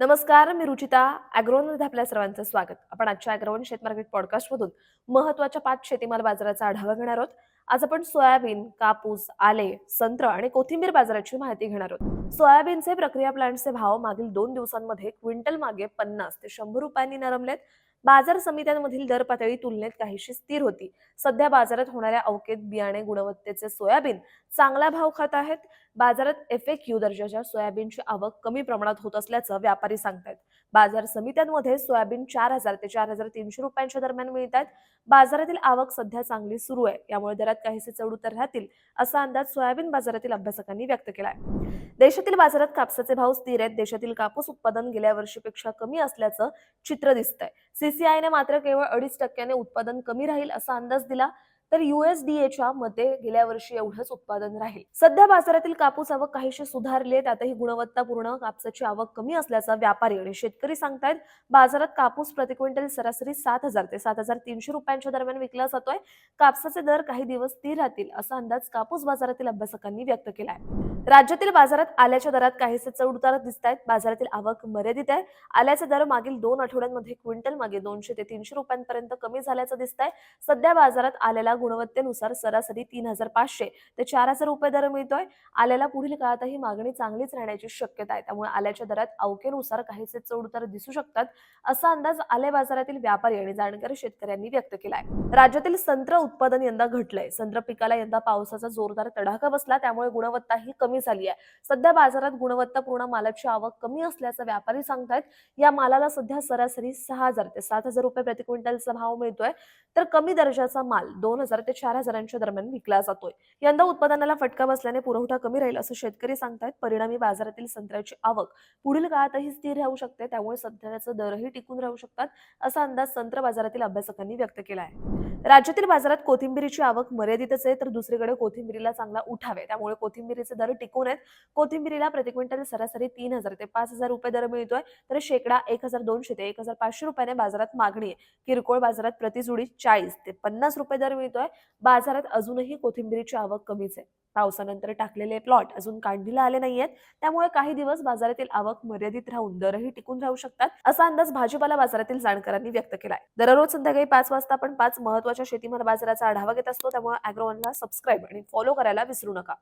नमस्कार मी रुचिता अॅग्रोनमध्ये आपल्या सर्वांचं स्वागत. आपण आजच्या अॅग्रोवन शेतमार्केट पॉडकास्टमधून महत्त्वाच्या पाच शेतीमाल बाजाराचा आढावा घेणार आहोत. आज आपण सोयाबीन कापूस आले संत्र आणि कोथिंबीर बाजाराची माहिती घेणार आहोत. सोयाबीनचे प्रक्रिया प्लांटचे भाव मागील दोन दिवसांमध्ये क्विंटल मागे पन्नास ते शंभर रुपयांनी नरमलेत. बाजार समित्यांमधील दर पातळी तुलनेत काहीशी स्थिर होती. सध्या बाजारात होणाऱ्या अवकेत बियाणे गुणवत्तेचे सोयाबीन चांगला भाव खात आहेत. बाजारात एफ दर्जाच्या सोयाबीनची आवक कमी प्रमाणात होत असल्याचं व्यापारी सांगतायत. बाजार समित्यांमध्ये सोयाबीन चार हजार ते चार हजार तीनशे रुपयांच्या दरम्यान मिळत आहेत बाजारातील आवक सध्या चांगली सुरू आहे. यामुळे दरात काहीसे चढउतार राहतील असा अंदाज सोयाबीन बाजारातील अभ्यासकांनी व्यक्त केला आहे देशातील बाजारात कापसाचे भाव स्थिर आहेत. देशातील कापूस उत्पादन गेल्या वर्षीपेक्षा कमी असल्याचं चित्र दिसतंय. सीसीआयने मात्र केवळ अडीच टक्क्याने उत्पादन कमी राहील असा अंदाज दिला तर युएसडीएच्या मते गेल्या वर्षी एवढंच उत्पादन राहील. सध्या बाजारातील कापूस आवक काहीशी सुधारली त्यातही गुणवत्तापूर्ण कापसाची आवक कमी असल्याचा व्यापारी आणि शेतकरी सांगतायत. बाजारात कापूस प्रति क्विंटल सरासरी सात हजार ते सात हजार तीनशे रुपयांच्या दरम्यान विकला जातोय. कापसाचे दर काही दिवस स्थिर राहतील असा अंदाज कापूस बाजारातील अभ्यासकांनी व्यक्त केला आहे राज्यातील बाजारात आल्याच्या दरात काहीसे चढउतार दिसत आहेत बाजारातील आवक मर्यादित आहे. आल्याचे दर मागील दोन आठवड्यांमध्ये क्विंटल मागे दोनशे ते तीनशे रुपयांपर्यंत कमी झाल्याचं दिसत आहे सध्या बाजारात आल्याला गुणवत्तेनुसार सरासरी तीन हजार पाचशे ते चार हजार रुपये दर मिळतोय. आल्याला पुढील काळातही मागणी चांगलीच राहण्याची शक्यता आहे. त्यामुळे आल्याच्या दरात अवकेनुसार काहीसे चढ उतार दिसू शकतात असा अंदाज आले बाजारातील व्यापारी आणि जाणकार शेतकऱ्यांनी व्यक्त केला आहे राज्यातील संत्र उत्पादन यंदा घटलंय. संत्र पिकाला यंदा पावसाचा जोरदार तडाखा बसला. त्यामुळे गुणवत्ताही कमी झाली आहे. सध्या बाजारात गुणवत्तापूर्ण मालाची आवक कमी असल्याचं व्यापारी सांगतायत. या मालाला सध्या सरासरी सहा हजार ते सात हजार रुपये प्रति क्विंटलचा भाव मिळतोय. तर कमी दर्जाचा माल दोन हजार ते चार हजारांच्या दरम्यान विकला जातोय. यंदा उत्पादनाला फटका बसल्याने पुरवठा कमी राहील असं शेतकरी सांगतायत. परिणामी बाजारातील संत्र्याची आवक पुढील काळातही स्थिर राहू शकते. त्यामुळे सध्याचे दरही टिकून राहू शकतात असा अंदाज संत्र बाजारातील अभ्यासकांनी व्यक्त केला आहे. राज्यातील बाजारात कोथिंबिरीची आवक मर्यादितच आहे तर दुसरीकडे कोथिंबीरीला चांगला उठावे त्यामुळे कोथिंबीरीचे दर टिकून आहेत. कोथिंबिरीला प्रति क्विंटल सरासरी तीन हजार ते पाच हजार रुपये दर मिळतोय. तर शेकडा एक हजार दोनशे ते एक हजार पाचशे रुपयाने बाजारात मागणी आहे. किरकोळ बाजारात प्रतिजुडी चाळीस ते पन्नास रुपये दर मिळतोय. बाजारात अजूनही कोथिंबिरीची आवक कमीच आहे. पावसानंतर टाकलेले प्लॉट अजून काढणीला आले नाहीयेत. त्यामुळे काही दिवस बाजारातील आवक मर्यादित राहून दरही टिकून राहू शकतात असा अंदाज भाजीपाला बाजारातील जाणकारांनी व्यक्त केलाय. दररोज संध्याकाळी पाच वाजता आपण पाच महत्त्वाच्या शेतीमाल बाजाराचा आढावा घेत असतो. त्यामुळे अॅग्रोवनला सबस्क्राईब आणि फॉलो करायला विसरू नका.